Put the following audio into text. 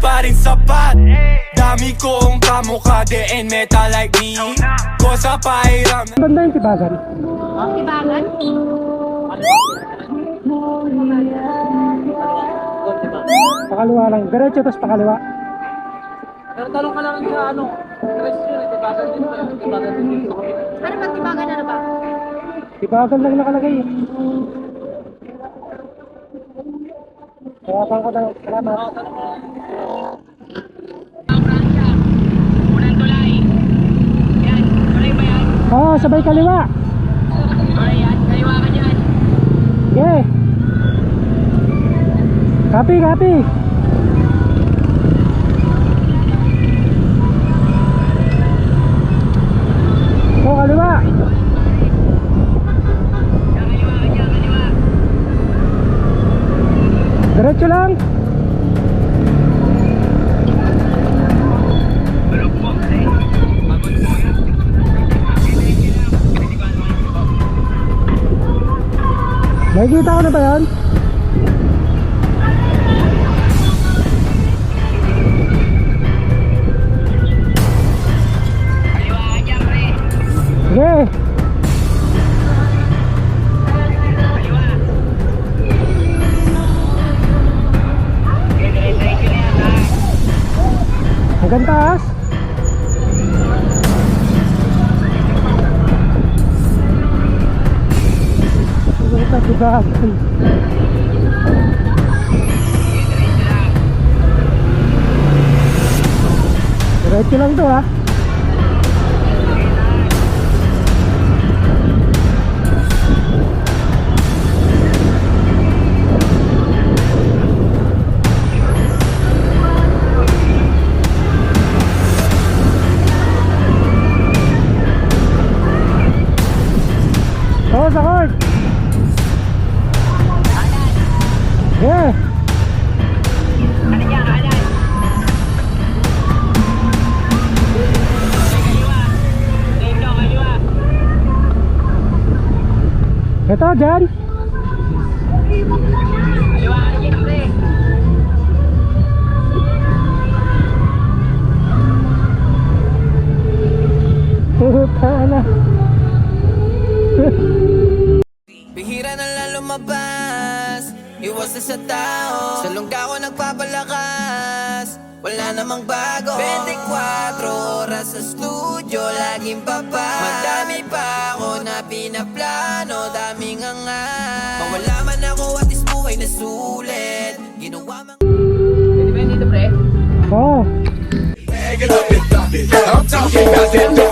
pa rin sapat Dami kong kamukha, de and metal like me Ko sa pahiram Banda yung tibagan. Tibagan? Pakaliwa lang. Diretso tapos pakaliwa. Pero tanong ka lang sa ano, stress yun, tibagan din ba? Tibagan din. Ano ba tibagan ano ba? Tibagan lang nakalagay. eh. Tawapan ko na. Salamat. Unang tulay. Yan, tulay ba yan? Oo, oh, sabay kaliwa. Tulay yan, kaliwa ka dyan. Yeah. Copy, copy. Nakikita ko na ba. Kaliwa. Okay? Hanggang taas. Puta, tibagan. Diretso lang to ha. Yeah. Ito, dyan. Bihira na lang lumabas Na sa tao. Sa lungga ko nagpapalakas Wala namang bago. 24 oras sa studio Laging papa. Madami pa ako na pinaplano Daming nga Mawala man ako at is buhay na sulit. Ginawa mang Pwede ba yun dito, pre? Oo. I'm talking about that